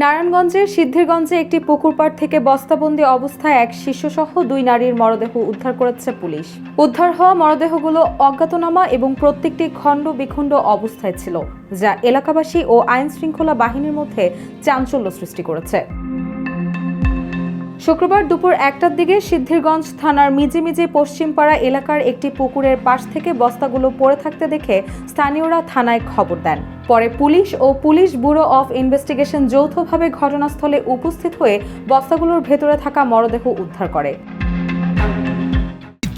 নারায়ণগঞ্জের সিদ্ধিরগঞ্জে একটি পুকুর পাড় থেকে বস্তাবন্দি অবস্থায় এক শিশুসহ দুই নারীর মরদেহ উদ্ধার করেছে পুলিশ। উদ্ধার হওয়া মরদেহগুলো অজ্ঞাতনামা এবং প্রত্যেকটি খণ্ড বিখণ্ড অবস্থায় ছিল, যা এলাকাবাসী ও আইন শৃঙ্খলা বাহিনীর মধ্যে চাঞ্চল্য সৃষ্টি করেছে। শুক্রবার দুপুর একটার দিকে সিদ্ধিরগঞ্জ থানার মিজিমিজি পশ্চিমপাড়া এলাকার একটি পুকুরের পাশ থেকে বস্তাগুলো পড়ে থাকতে দেখে স্থানীয়রা থানায় খবর দেন। পরে পুলিশ ও পুলিশ ব্যুরো অফ ইনভেস্টিগেশন যৌথভাবে ঘটনাস্থলে উপস্থিত হয়ে বস্তাগুলোর ভেতরে থাকা মরদেহ উদ্ধার করে।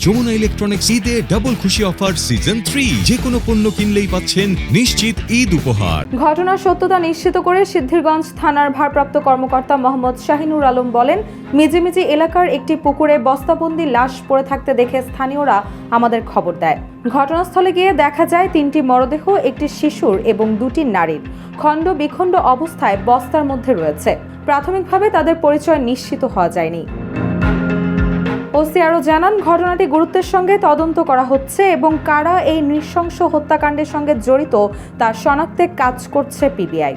যমুনা ইলেকট্রনিক্স ঈদে ডাবল খুশি অফার সিজন থ্রি যে কোনো পণ্য কিনলেই পাচ্ছেন নিশ্চিত ঈদ উপহার। ঘটনার সত্যতা নিশ্চিত করে সিদ্ধিরগঞ্জ থানার ভারপ্রাপ্ত কর্মকর্তা মোহাম্মদ শাহিনুর আলম বলেন, মিজিমিজি এলাকার একটি পুকুরে বস্তাবন্দি লাশ পড়ে থাকতে দেখে স্থানীয়রা আমাদের খবর দেয়। ঘটনাস্থলে গিয়ে দেখা যায়, তিনটি মরদেহ, একটি শিশুর এবং দুটি নারীর। খণ্ড বিখণ্ড অবস্থায় বস্তার মধ্যে রয়েছে। প্রাথমিকভাবে তাদের পরিচয় নিশ্চিত হওয়া যায়নি। ওসি আরও জানান, ঘটনাটি গুরুত্বের সঙ্গে তদন্ত করা হচ্ছে এবং কারা এই নৃশংস হত্যাকাণ্ডের সঙ্গে জড়িত তা শনাক্তে কাজ করছে পিবিআই।